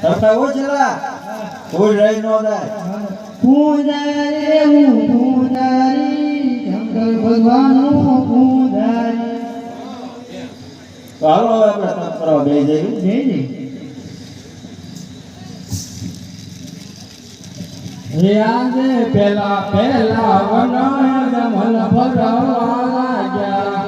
સરખા હો છેલા કોઈ રહી ન જાય. પૂજારી હું પૂજારી શંકર ભગવાનનો પૂજારી. તો હાલો આપણે તપ કરવા બે જઈએ. જય જય યાદે પેલા પેલા ભરવા લાગ્યા.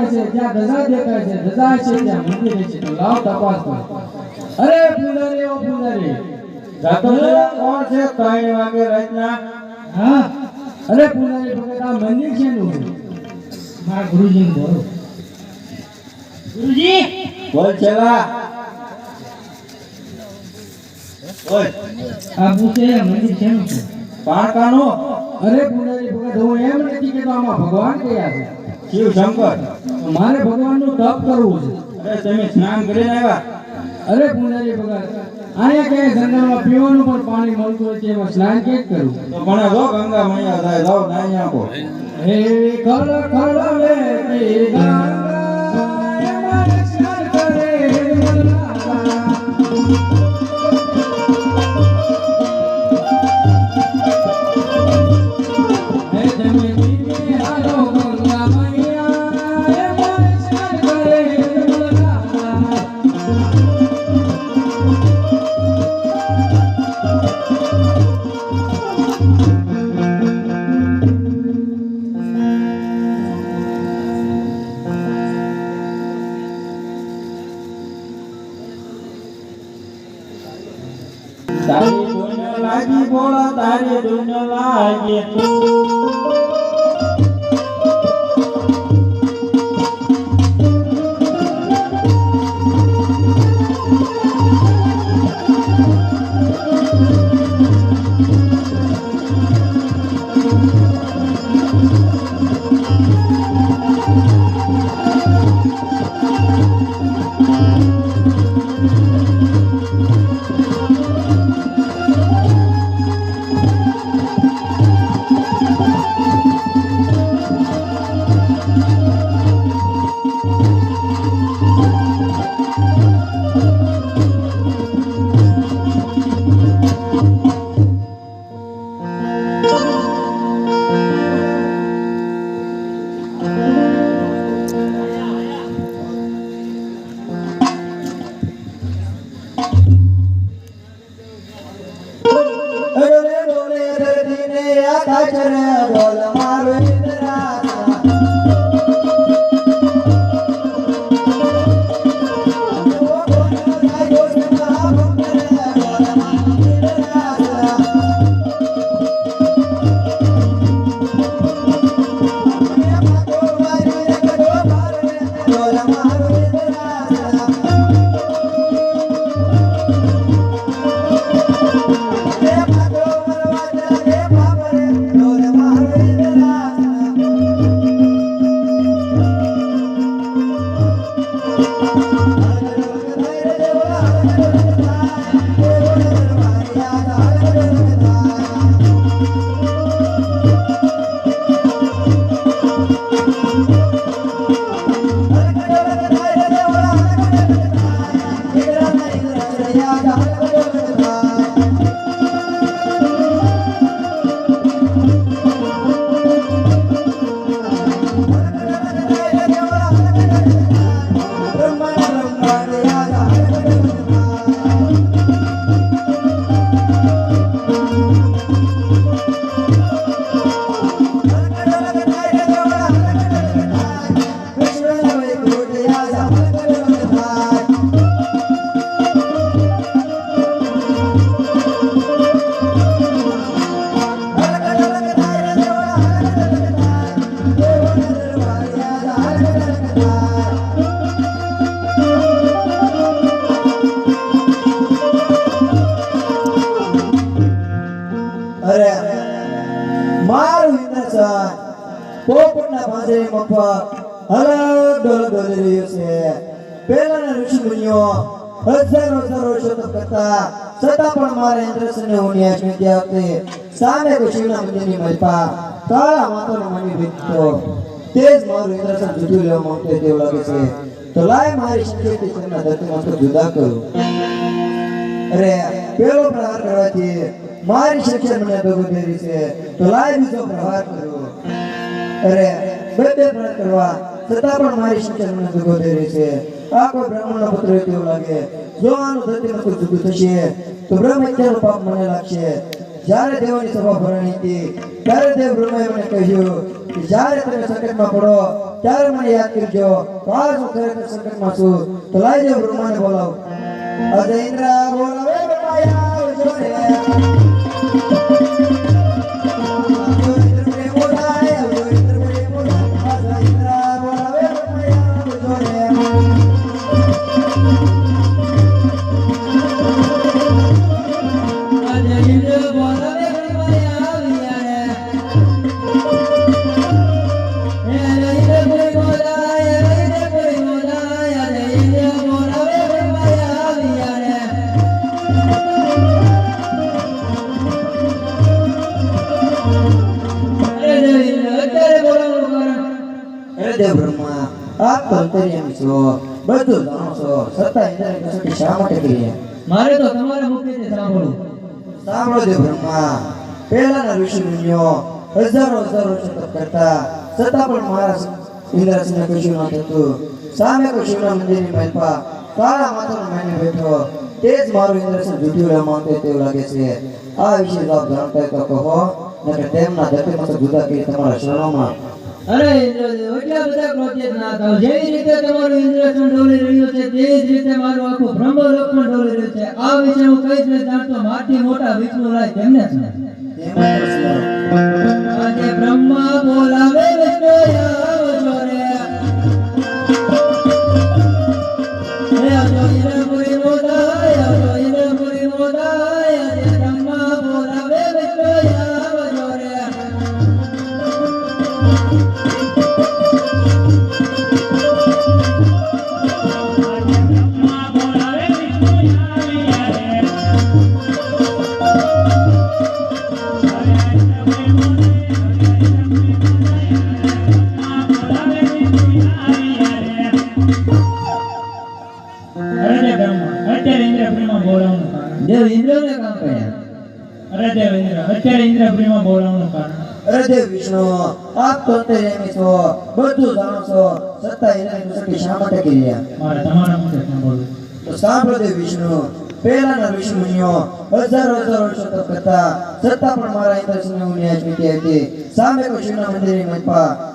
દેખાય છે જ્યાં ધજા દેખાય છે ધજા છે ત્યાં મંદિર છે. તો લાવ તપાસ કરો. અરે પૂજારી ઓ પૂજારી જાતો કોણ છે? ત્રણ વાગે રાતના હા? અરે પૂજારી ભગત આ મંદિર છે? નું મારા ગુરુજી! બોલો ગુરુજી બોલ. છેલા ઓય આ પૂછે મંદિર છે? નું પાણકાનો? અરે પૂજારી ભગત હું એમ નથી કે આમાં ભગવાન કયા છે? શિવ શંકર. મારે ભગવાનનું તપ કરવું છે. અરે તમે સ્નાન કરીને આવ્યા. અરે પૂજારી ભગવાન પીવાનું પણ પાણી મળતું હોય સ્નાન કે કરવું તો પણ જો ગંગા મૈયા થાય જાઓ નાઈ હે ખળ વેતી છે જુદું કરું. અરે, પેલો પ્રહાર કરવાથી મારી શિક્ષણ મને ભેગું થઈ છે. પ્રહાર કરો. અરે બધે પ્રણ કરવા, છતાં પણ મારી શિક્ષણ મને ભેગું થઈ છે. આ કોઈ બ્રાહ્મણનો પુત્ર હોય લાગે. જો આનું ધરતીમાં કોઈ જુદું થશે, તો બ્રહ્મ પાપ મને લાગશે. જ્યારે દેવની સભા ભરાણી હતી, ત્યારે દેવ બ્રહ્માએ મને કહ્યું કે જ્યારે તમે સંકટમાં પડો, ત્યારે મને યાદ કરજો તો આજ હું ખરેખર સંકટમાં છું. તો લાઈ દેવ બ્રહ્માને બોલાવો. અજય ઇન્દ્ર બોલાવે બ્રહ્માયા આપ તો બધું છો છતાં મારે તો તમારા પહેલાના ઋષિ હજારો હજારો તપ કરતા છતાં પણ મારા ઇન્દ્રસિંહને કશું ન સામે કોઈ મંદિરની મહેપા કાળા માતાનો માની તે જ મારું ઇન્દ્રસિંહ તેવું લાગે છે. આ વિશે નકર તેમના તમારા શરણોમાં અરે ઇન્દ્રદેવ એટલા બધા ક્રોધિત ના થાવ જેવી રીતે તમારું ઇન્દ્રસન ડોલી રહ્યું છે, તે જ રીતે મારું આખું બ્રહ્મલોક પણ ડોલી રહ્યું છે. આ વિશે હું કઈ જ જાણતો. માથી મોટા વિષ્ણુ રાય તેમને જ અરે ઇન્દ્ર અત્યારે ઇન્દ્રપુરીમાં બોલાવવાનું કારણ. અરે વિષ્ણુ આપ તો અંતર્યામી છો બધું જાણો છો છતાં ઇન્દ્રની કસોટી શા માટે કરી મારે તમારા મુખે સાંભળવું તો સાંભળો દેવ વિષ્ણુ પહેલાના ઋષિ હજારો હજારો વર્ષો તપ કરતા છતાં પણ મારા ઇન્દ્રસિંહને ન્યાય ચૂકી હતી. સામે કોઈ શિવના મંદિરની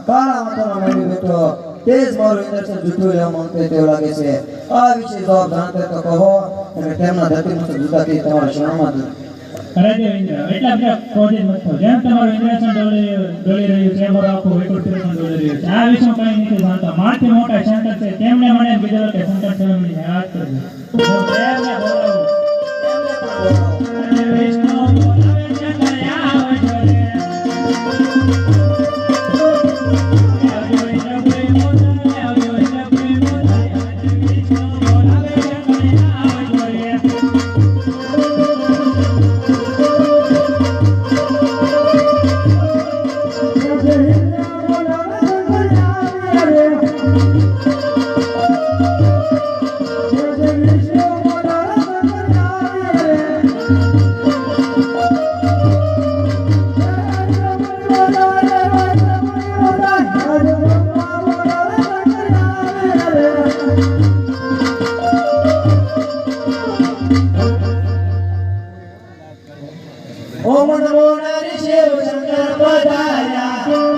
કાળા માતાનો મેળવી બેઠો તે મારું ઇન્દ્રસિંહ જૂઠું લેવા માંગતો તેવું લાગે છે. આ વિશે જવાબ જાણતા તો કહો અને તેમના તમારા શરણમાં અરે ઇન્દ્ર મોટા શંકર છે. મને બીજા લોકો શંકર કરજો. બોલાવું ઓમ નમો નારી શિવ શંકર પધાર્યા